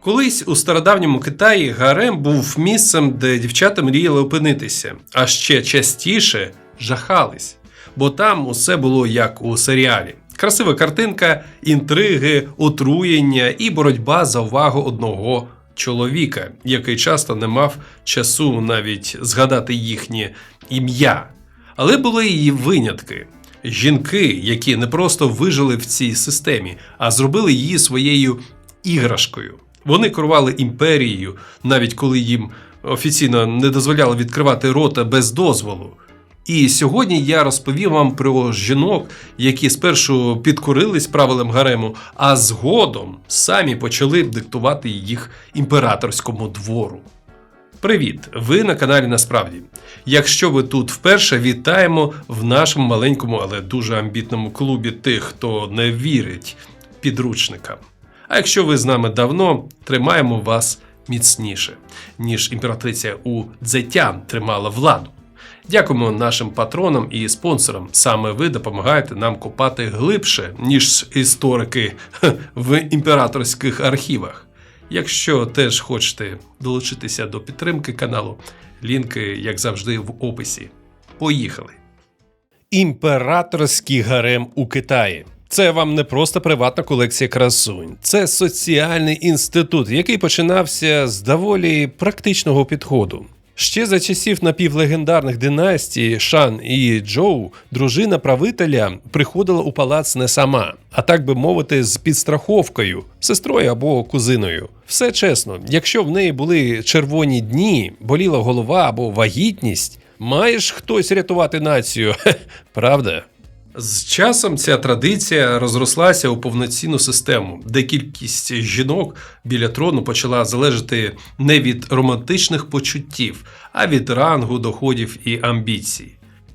Колись у стародавньому Китаї гарем був місцем, де дівчата мріяли опинитися, а ще частіше жахались, бо там усе було як у серіалі. Красива картинка, інтриги, отруєння і боротьба за увагу одного чоловіка, який часто не мав часу навіть згадати їхнє ім'я. Але були і винятки. Жінки, які не просто вижили в цій системі, а зробили її своєю іграшкою. Вони керували імперією, навіть коли їм офіційно не дозволяли відкривати рота без дозволу. І сьогодні я розповім вам про жінок, які спершу підкорились правилам гарему, а згодом самі почали диктувати їх імператорському двору. Привіт! Ви на каналі Насправді. Якщо ви тут вперше, вітаємо в нашому маленькому, але дуже амбітному клубі тих, хто не вірить підручникам. А якщо ви з нами давно, тримаємо вас міцніше, ніж імператриця у Дзетян тримала владу. Дякуємо нашим патронам і спонсорам. Саме ви допомагаєте нам копати глибше, ніж історики в імператорських архівах. Якщо теж хочете долучитися до підтримки каналу, лінки, як завжди, в описі. Поїхали! Імператорський гарем у Китаї. Це вам не просто приватна колекція красунь, це соціальний інститут, який починався з доволі практичного підходу. Ще за часів напівлегендарних династій Шан і Джоу дружина правителя приходила у палац не сама, а так би мовити, з підстраховкою, сестрою або кузиною. Все чесно, якщо в неї були червоні дні, боліла голова або вагітність, маєш хтось рятувати націю, правда? З часом ця традиція розрослася у повноцінну систему, де кількість жінок біля трону почала залежати не від романтичних почуттів, а від рангу, доходів і амбіцій.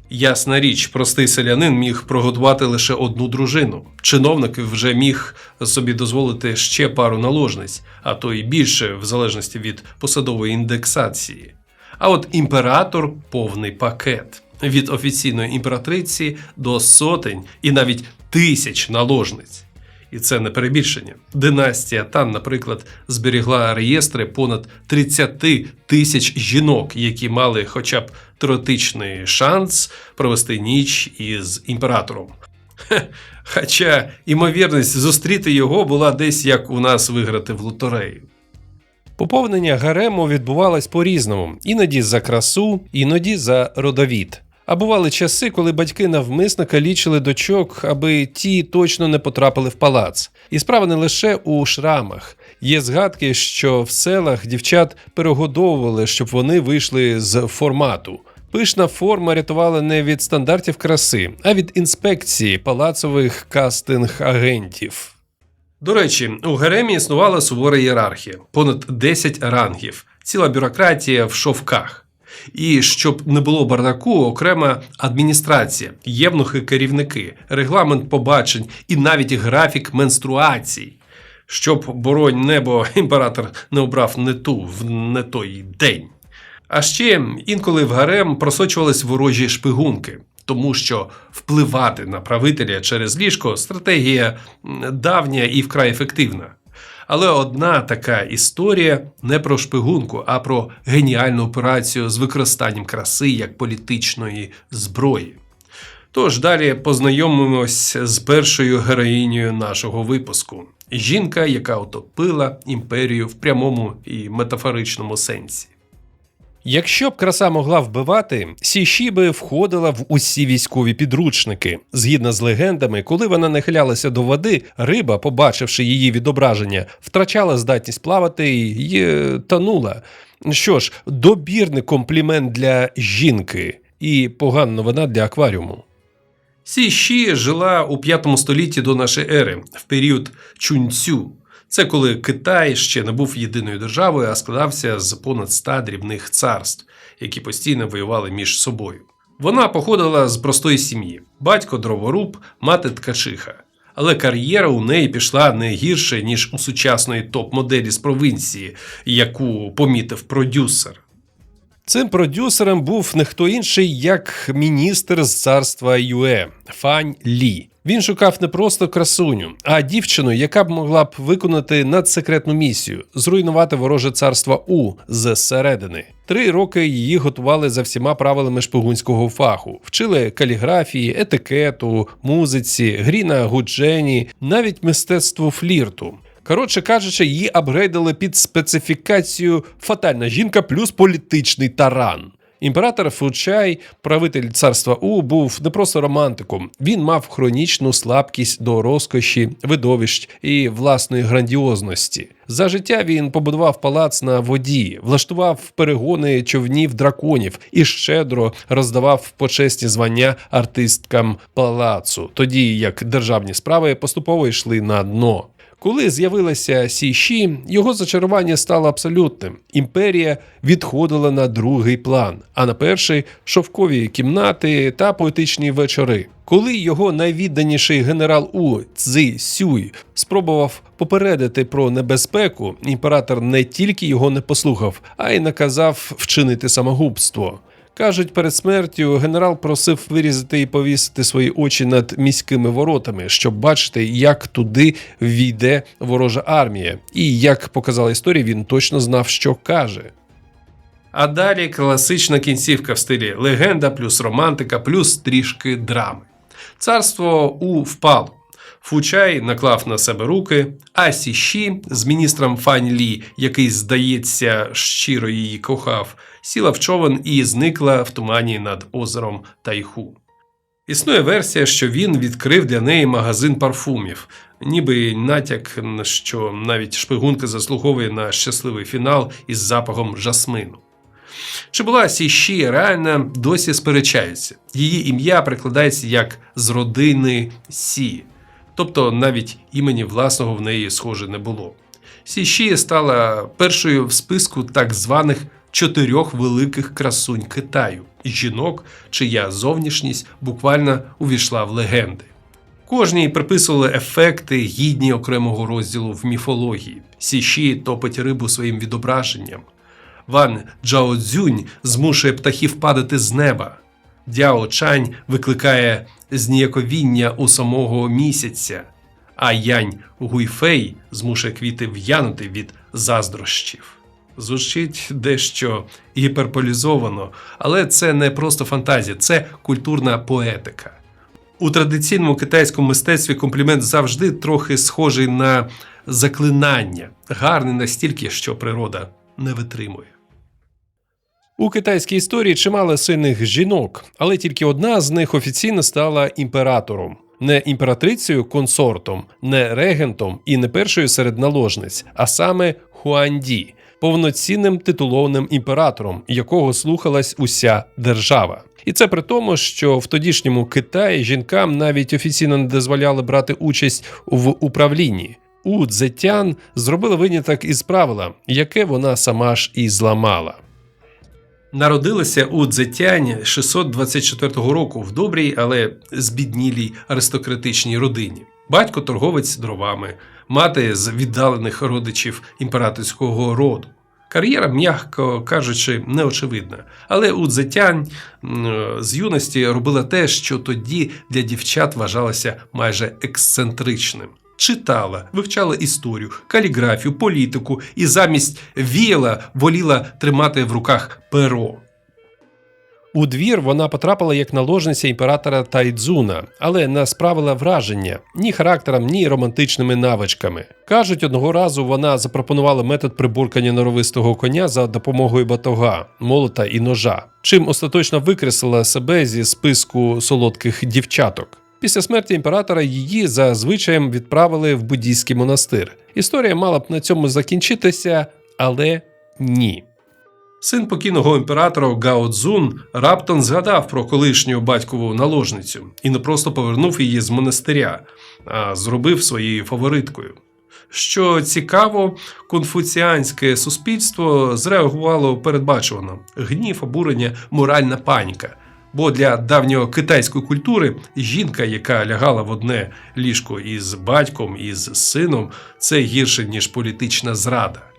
Ясна річ, простий селянин міг прогодувати лише одну дружину. Чиновник вже міг собі дозволити ще пару наложниць, а то й більше, в залежності від посадової індексації. А от імператор повний пакет від офіційної імператриці до сотень і навіть тисяч наложниць. І це не перебільшення. Династія Тан, наприклад, зберігла реєстри понад 30 тисяч жінок, які мали хоча б теоретичний шанс провести ніч із імператором. Хоча ймовірність зустріти його була десь як у нас виграти в лотерею. Поповнення гарему відбувалось по-різному: іноді за красу, іноді за родовід. А бували часи, коли батьки навмисно калічили дочок, аби ті точно не потрапили в палац. І справа не лише у шрамах. Є згадки, що в селах дівчат перегодовували, щоб вони вийшли з формату. Пишна форма рятувала не від стандартів краси, а від інспекції палацових кастинг-агентів. До речі, у гаремі існувала сувора ієрархія, понад 10 рангів, ціла бюрократія в шовках. І щоб не було бардаку, окрема адміністрація, євнухи керівники, регламент побачень і навіть графік менструацій. Щоб, боронь небо, імператор не обрав не ту в не той день. А ще інколи в гарем просочувались ворожі шпигунки, тому що впливати на правителя через ліжко стратегія давня і вкрай ефективна. Але одна така історія не про шпигунку, а про геніальну операцію з використанням краси як політичної зброї. Тож далі познайомимось з першою героїнею нашого випуску: жінка, яка отопила імперію в прямому і метафоричному сенсі. Якщо б краса могла вбивати, Сіші би входила в усі військові підручники. Згідно з легендами, коли вона нахилялася до води, риба, побачивши її відображення, втрачала здатність плавати і е, тонула. Що ж, добірний комплімент для жінки і погана новина для акваріуму. Сіші жила у 5 столітті до нашої ери, в період Чунцю. Це коли Китай ще не був єдиною державою, а складався з понад ста дрібних царств, які постійно воювали між собою. Вона походила з простої сім'ї: батько дроворуб, мати ткачиха. Але кар'єра у неї пішла не гірше, ніж у сучасної топ-моделі з провінції, яку помітив продюсер. Цим продюсером був не хто інший, як міністр з царства Юе Фань Лі. Він шукав не просто красуню, а дівчину, яка б могла б виконати надсекретну місію зруйнувати вороже царство У зсередини. Три роки її готували за всіма правилами шпигунського фаху, вчили каліграфії, етикету, музиці, грі на гуджені, навіть мистецтву флірту. Коротше кажучи, її апгрейдили під специфікацію фатальна жінка плюс політичний таран. Імператор Фучай, правитель царства У, був не просто романтиком. Він мав хронічну слабкість до розкоші, видовищ і власної грандіозності. За життя він побудував палац на воді, влаштував перегони човнів драконів і щедро роздавав почесні звання артисткам палацу, тоді як державні справи поступово йшли на дно. Коли з'явилася Сіші, його зачарування стало абсолютним. Імперія відходила на другий план, а на перший шовкові кімнати та поетичні вечори. Коли його найвідданіший генерал У Цзи Сюй спробував попередити про небезпеку, імператор не тільки його не послухав, а й наказав вчинити самогубство. Кажуть, перед смертю генерал просив вирізати і повісити свої очі над міськими воротами, щоб бачити, як туди війде ворожа армія. І як показала історія, він точно знав, що каже. А далі класична кінцівка в стилі легенда, плюс романтика, плюс трішки драми. Царство У впало. Фучай наклав на себе руки, а Сіші з міністром Фань Лі, який, здається, щиро її кохав, сіла в човен і зникла в тумані над озером Тайху. Існує версія, що він відкрив для неї магазин парфумів, ніби натяк, що навіть шпигунка заслуговує на щасливий фінал із запахом жасмину. Чи була Сіші реальна, досі сперечаються. Її ім'я прикладається як з родини Сі, тобто навіть імені власного в неї схоже не було. Сіші стала першою в списку так званих чотирьох великих красунь Китаю жінок, чия зовнішність буквально увійшла в легенди. Кожній приписували ефекти, гідні окремого розділу в міфології. Сіші топить рибу своїм відображенням. Ван Джао Цзюнь змушує птахів падати з неба. Дяо Чань викликає зніяковіння у самого місяця, а Янь Гуйфей змушує квіти в'янути від заздрощів. Звучить дещо гіперполізовано, але це не просто фантазія, це культурна поетика. У традиційному китайському мистецтві комплімент завжди трохи схожий на заклинання, гарний настільки, що природа не витримує. У китайській історії чимало сильних жінок, але тільки одна з них офіційно стала імператором. Не імператрицею консортом, не регентом і не першою серед наложниць, а саме Хуанді, повноцінним титулованим імператором, якого слухалась уся держава. І це при тому, що в тодішньому Китаї жінкам навіть офіційно не дозволяли брати участь в управлінні. У Цзетян зробила виняток із правила, яке вона сама ж і зламала. Народилася у Дзетянь 624 року в добрій, але збіднілій аристократичній родині. Батько торговець дровами, мати з віддалених родичів імператорського роду. Кар'єра, м'яко кажучи, неочевидна. Але у Дзетянь з юності робила те, що тоді для дівчат вважалося майже ексцентричним. Читала, вивчала історію, каліграфію, політику і замість віяла воліла тримати в руках перо. У двір вона потрапила як наложниця імператора Тайдзуна, але не справила враження ні характером, ні романтичними навичками. Кажуть, одного разу вона запропонувала метод прибуркання норовистого коня за допомогою батога, молота і ножа, чим остаточно викреслила себе зі списку солодких дівчаток. Після смерті імператора її за звичаєм відправили в буддійський монастир. Історія мала б на цьому закінчитися, але ні. Син покійного імператора Гао Цзун раптом згадав про колишню батькову наложницю і не просто повернув її з монастиря, а зробив своєю фавориткою. Що цікаво, конфуціанське суспільство зреагувало передбачувано гнів, обурення, моральна паніка. Бо для давньої китайської культури жінка, яка лягала в одне ліжко із батьком і з сином, це гірше ніж політична зрада.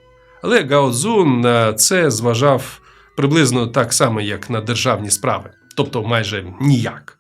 Але Гао Цзун на це зважав приблизно так само, як на державні справи, тобто майже ніяк.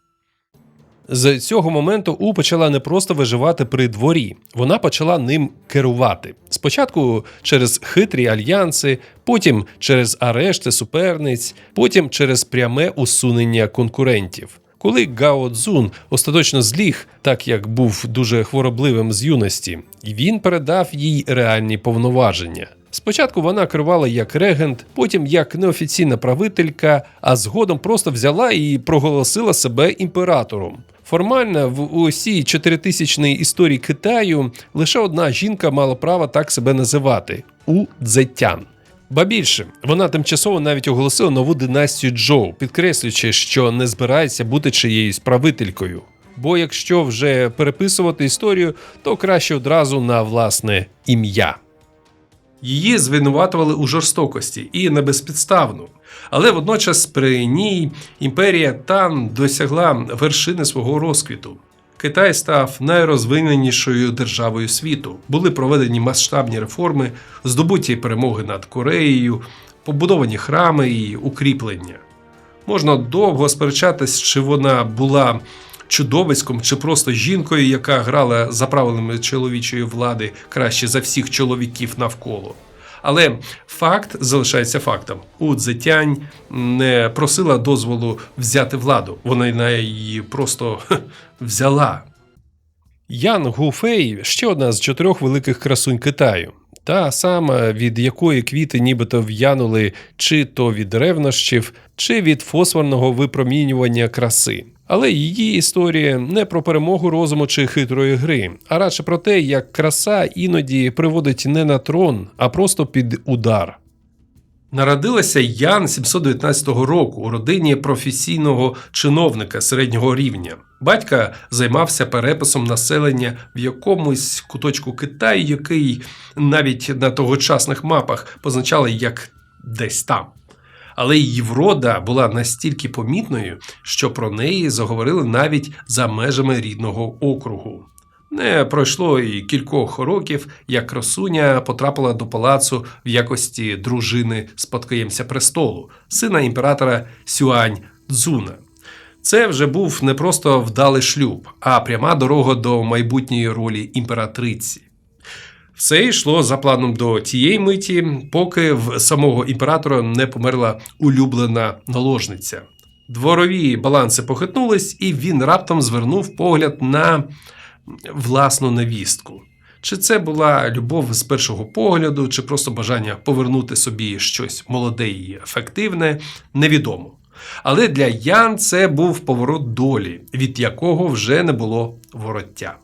З цього моменту У почала не просто виживати при дворі, вона почала ним керувати. Спочатку через хитрі альянси, потім через арешти суперниць, потім через пряме усунення конкурентів. Коли Гао Цзун остаточно зліг, так як був дуже хворобливим з юності, він передав їй реальні повноваження. Спочатку вона керувала як регент, потім як неофіційна правителька, а згодом просто взяла і проголосила себе імператором. Формально в усій чотиритисячній історії Китаю лише одна жінка мала право так себе називати У Цзетян. Ба більше, вона тимчасово навіть оголосила нову династію Джоу, підкреслюючи, що не збирається бути чиєюсь правителькою. Бо якщо вже переписувати історію, то краще одразу на власне ім'я. Її звинуватували у жорстокості і не безпідставно. Але водночас при ній імперія Тан досягла вершини свого розквіту. Китай став найрозвиненішою державою світу. Були проведені масштабні реформи, здобуті перемоги над Кореєю, побудовані храми і укріплення. Можна довго сперечатись, чи вона була чудовиськом, чи просто жінкою, яка грала за правилами чоловічої влади краще за всіх чоловіків навколо. Але факт залишається фактом. У Цзетянь не просила дозволу взяти владу. Вона її просто взяла. Ян Гуфей ще одна з чотирьох великих красунь Китаю. Та сама, від якої квіти нібито в'янули чи то від ревнощів, чи від фосфорного випромінювання краси. Але її історія не про перемогу розуму чи хитрої гри, а радше про те, як краса іноді приводить не на трон, а просто під удар. Народилася Ян 719 року у родині професійного чиновника середнього рівня. Батька займався переписом населення в якомусь куточку Китаю, який навіть на тогочасних мапах позначали як десь там. Але її врода була настільки помітною, що про неї заговорили навіть за межами рідного округу. Не пройшло і кількох років, як красуня потрапила до палацу в якості дружини спадкоємця престолу, сина імператора Сюань Цзуна. Це вже був не просто вдалий шлюб, а пряма дорога до майбутньої ролі імператриці. Все йшло за планом до тієї миті, поки в самого імператора не померла улюблена наложниця. Дворові баланси похитнулись, і він раптом звернув погляд на власну невістку. Чи це була любов з першого погляду, чи просто бажання повернути собі щось молоде і ефективне, невідомо. Але для Ян це був поворот долі, від якого вже не було вороття.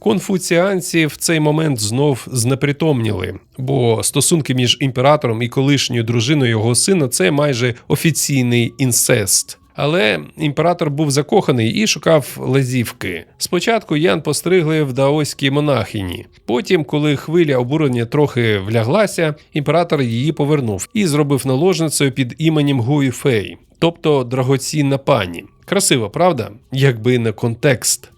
Конфуціанці в цей момент знов знепритомніли, бо стосунки між імператором і колишньою дружиною його сина це майже офіційний інцест. Але імператор був закоханий і шукав лазівки. Спочатку Ян постригли в даоській монахині. Потім, коли хвиля обурення трохи вляглася, імператор її повернув і зробив наложницею під іменем Гуїфей, тобто драгоцінна пані. Красиво, правда? Якби не контекст.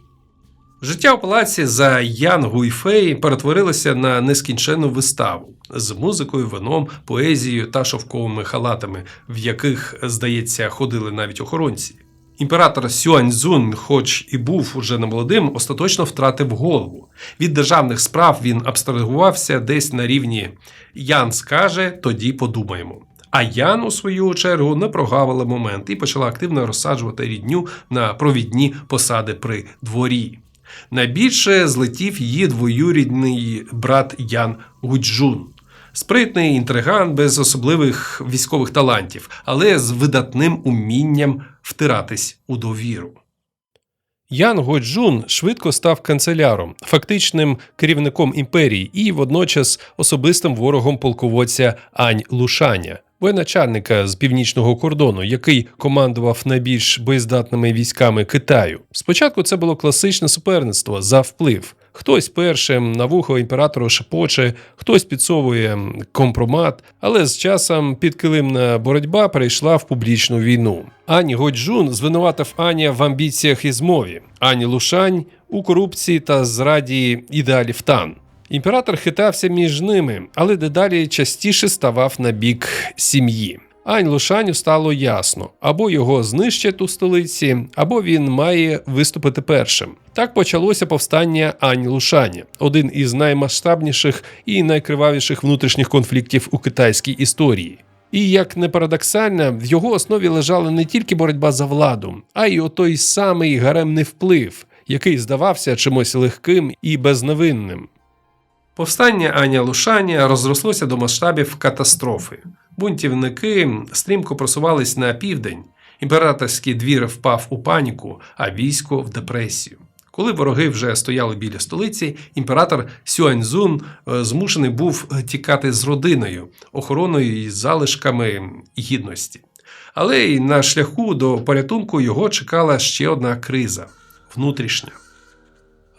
Життя у палаці за Ян Гуйфей перетворилося на нескінченну виставу з музикою, вином, поезією та шовковими халатами, в яких, здається, ходили навіть охоронці. Імператор Сюаньцзун, хоч і був уже немолодим, остаточно втратив голову. Від державних справ він абстрагувався десь на рівні Ян скаже, тоді подумаємо. А Ян, у свою чергу, не прогавила момент і почала активно розсаджувати рідню на провідні посади при дворі. Найбільше злетів її двоюрідний брат Ян Гуджун. Спритний інтриган без особливих військових талантів, але з видатним умінням втиратись у довіру. Ян Годжун швидко став канцеляром, фактичним керівником імперії і водночас особистим ворогом полководця Ань Лушаня воєначальника з північного кордону, який командував найбільш боєздатними військами Китаю. Спочатку це було класичне суперництво за вплив. Хтось першим на вухо імператору шепоче, хтось підсовує компромат, але з часом підкилимна боротьба перейшла в публічну війну. Ані Годжун звинуватив Аня в амбіціях і змові, Ані Лушань у корупції та зраді ідеалів Тан. Імператор хитався між ними, але дедалі частіше ставав на бік сім'ї. Ань Лушаню стало ясно: або його знищать у столиці, або він має виступити першим. Так почалося повстання Ань Лушані, один із наймасштабніших і найкривавіших внутрішніх конфліктів у китайській історії. І як не парадоксально, в його основі лежала не тільки боротьба за владу, а й отой самий гаремний вплив, який здавався чимось легким і безневинним. Повстання Аня Лушаня розрослося до масштабів катастрофи. Бунтівники стрімко просувались на південь. Імператорський двір впав у паніку, а військо в депресію. Коли вороги вже стояли біля столиці, імператор Сюаньзун е, змушений був тікати з родиною, охороною і залишками гідності. Але й на шляху до порятунку його чекала ще одна криза внутрішня.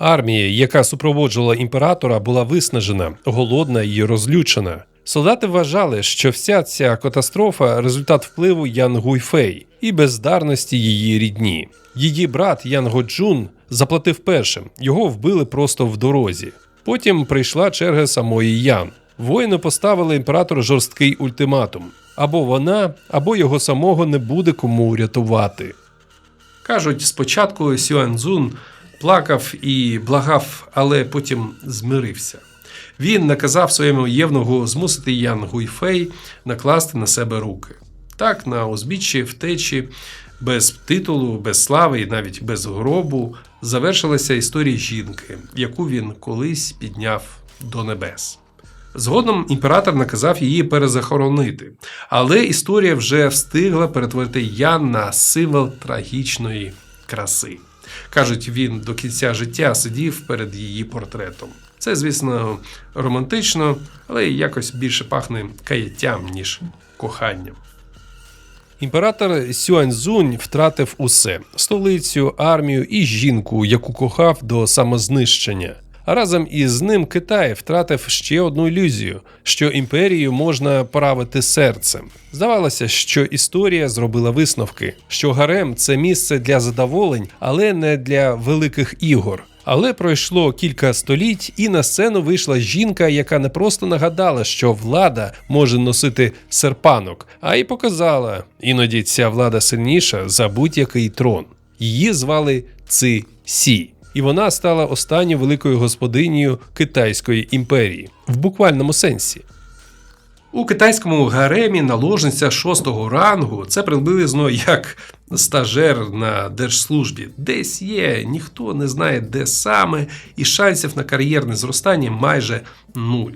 Армія, яка супроводжувала імператора, була виснажена, голодна і розлючена. Солдати вважали, що вся ця катастрофа результат впливу Ян Гуйфей і бездарності її рідні. Її брат Ян Годжун заплатив першим, його вбили просто в дорозі. Потім прийшла черга самої Ян. Воїни поставили імператору жорсткий ультиматум: або вона, або його самого не буде кому рятувати. Кажуть, спочатку Сюанзун плакав і благав, але потім змирився. Він наказав своєму євнугу змусити Ян Гуйфей накласти на себе руки. Так, на узбіччі втечі, без титулу, без слави і навіть без гробу завершилася історія жінки, яку він колись підняв до небес. Згодом імператор наказав її перезахоронити, але історія вже встигла перетворити Ян на символ трагічної краси. Кажуть, він до кінця життя сидів перед її портретом. Це, звісно, романтично, але якось більше пахне каяттям, ніж коханням. Імператор Сюаньзунь втратив усе: столицю, армію і жінку, яку кохав до самознищення. Разом із ним Китай втратив ще одну ілюзію, що імперією можна правити серцем. Здавалося, що історія зробила висновки, що гарем це місце для задоволень, але не для великих ігор. Але пройшло кілька століть, і на сцену вийшла жінка, яка не просто нагадала, що влада може носити серпанок, а й показала, іноді ця влада сильніша за будь-який трон. Її звали Ци Сі і вона стала останньою великою господинею Китайської імперії в буквальному сенсі. У китайському гаремі наложниця шостого рангу це приблизно як стажер на держслужбі. Десь є, ніхто не знає, де саме, і шансів на кар'єрне зростання майже нуль.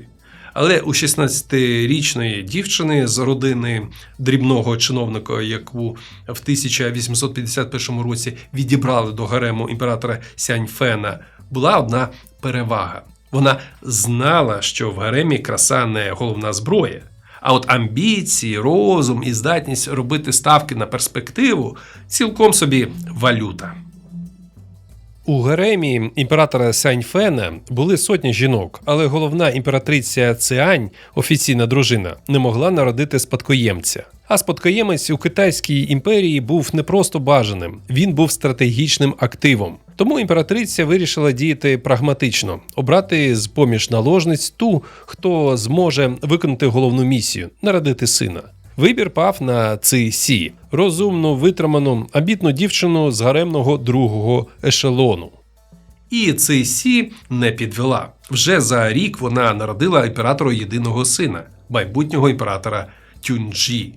Але у 16-річної дівчини з родини дрібного чиновника, яку в 1851 році відібрали до гарему імператора Сяньфена, була одна перевага. Вона знала, що в гаремі краса не головна зброя. А от амбіції, розум і здатність робити ставки на перспективу цілком собі валюта. У гаремі імператора Сяньфена були сотні жінок, але головна імператриця Циань, офіційна дружина, не могла народити спадкоємця. А спадкоємець у Китайській імперії був не просто бажаним, він був стратегічним активом. Тому імператриця вирішила діяти прагматично, обрати з поміж наложниць ту, хто зможе виконати головну місію народити сина. Вибір пав на Ци Сі – розумну, витриману, амбітну дівчину з гаремного другого ешелону. І Ци Сі не підвела. Вже за рік вона народила імператору єдиного сина, майбутнього імператора Тюнджі.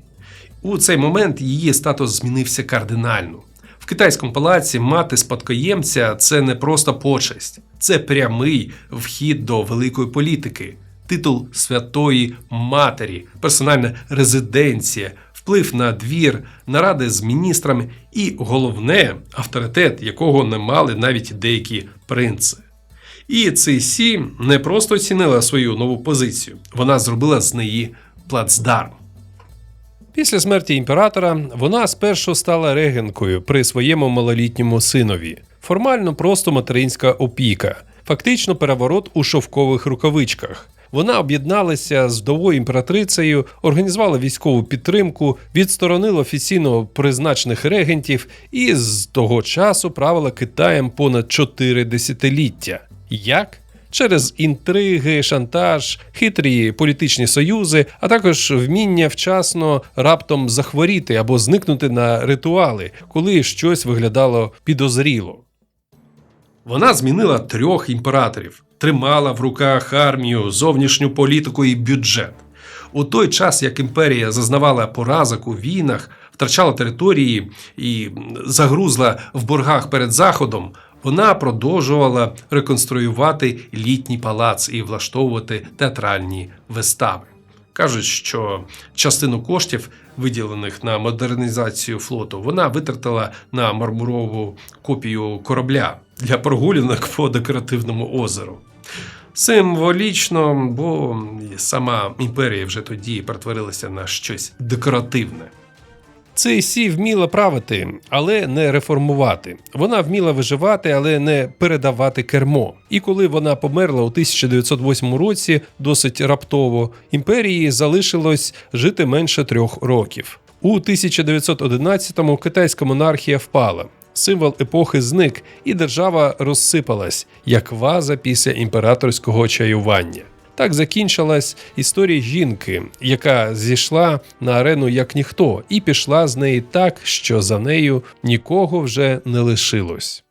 У цей момент її статус змінився кардинально. В китайському палаці мати спадкоємця це не просто почесть, це прямий вхід до великої політики титул святої матері, персональна резиденція, вплив на двір, наради з міністрами і головне авторитет, якого не мали навіть деякі принци. І цей Сі не просто оцінила свою нову позицію, вона зробила з неї плацдарм. Після смерті імператора вона спершу стала регенкою при своєму малолітньому синові. Формально просто материнська опіка, фактично переворот у шовкових рукавичках. Вона об'єдналася з вдовою імператрицею, організувала військову підтримку, відсторонила офіційно призначених регентів і з того часу правила Китаєм понад чотири десятиліття. Як? через інтриги, шантаж, хитрі політичні союзи, а також вміння вчасно раптом захворіти або зникнути на ритуали, коли щось виглядало підозріло. Вона змінила трьох імператорів, тримала в руках армію, зовнішню політику і бюджет. У той час, як імперія зазнавала поразок у війнах, втрачала території і загрузла в боргах перед Заходом, вона продовжувала реконструювати літній палац і влаштовувати театральні вистави. Кажуть, що частину коштів, виділених на модернізацію флоту, вона витратила на мармурову копію корабля для прогулянок по декоративному озеру. Символічно, бо сама імперія вже тоді перетворилася на щось декоративне. Цей сі вміла правити, але не реформувати. Вона вміла виживати, але не передавати кермо. І коли вона померла у 1908 році, досить раптово, імперії залишилось жити менше трьох років. У 1911-му китайська монархія впала. Символ епохи зник, і держава розсипалась, як ваза після імператорського чаювання. Так закінчилась історія жінки, яка зійшла на арену як ніхто, і пішла з неї так, що за нею нікого вже не лишилось.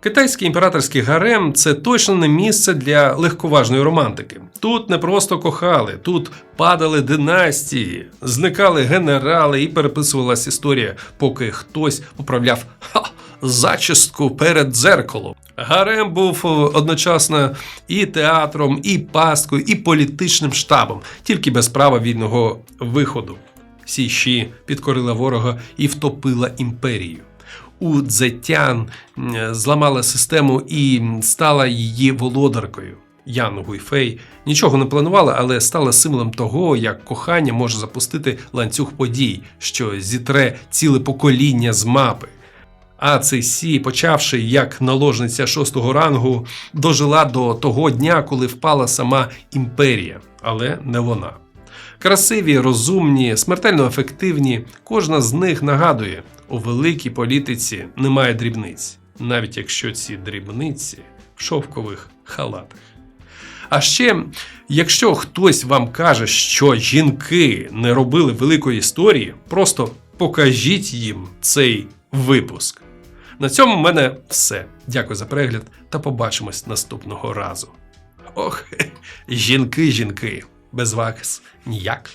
Китайський імператорський гарем це точно не місце для легковажної романтики. Тут не просто кохали, тут падали династії, зникали генерали і переписувалась історія, поки хтось поправляв ха, зачістку перед дзеркалом. Гарем був одночасно і театром, і пасткою, і політичним штабом, тільки без права вільного виходу. Сіші підкорила ворога і втопила імперію. У Дзетян зламала систему і стала її володаркою. Ян Гуйфей нічого не планувала, але стала символом того, як кохання може запустити ланцюг подій, що зітре ціле покоління з мапи. А цей Сі, почавши як наложниця шостого рангу, дожила до того дня, коли впала сама імперія, але не вона. Красиві, розумні, смертельно ефективні, кожна з них нагадує, у великій політиці немає дрібниць, навіть якщо ці дрібниці в шовкових халатах. А ще, якщо хтось вам каже, що жінки не робили великої історії, просто покажіть їм цей випуск. На цьому в мене все. Дякую за перегляд та побачимось наступного разу. Ох, жінки, жінки, без вас ніяк.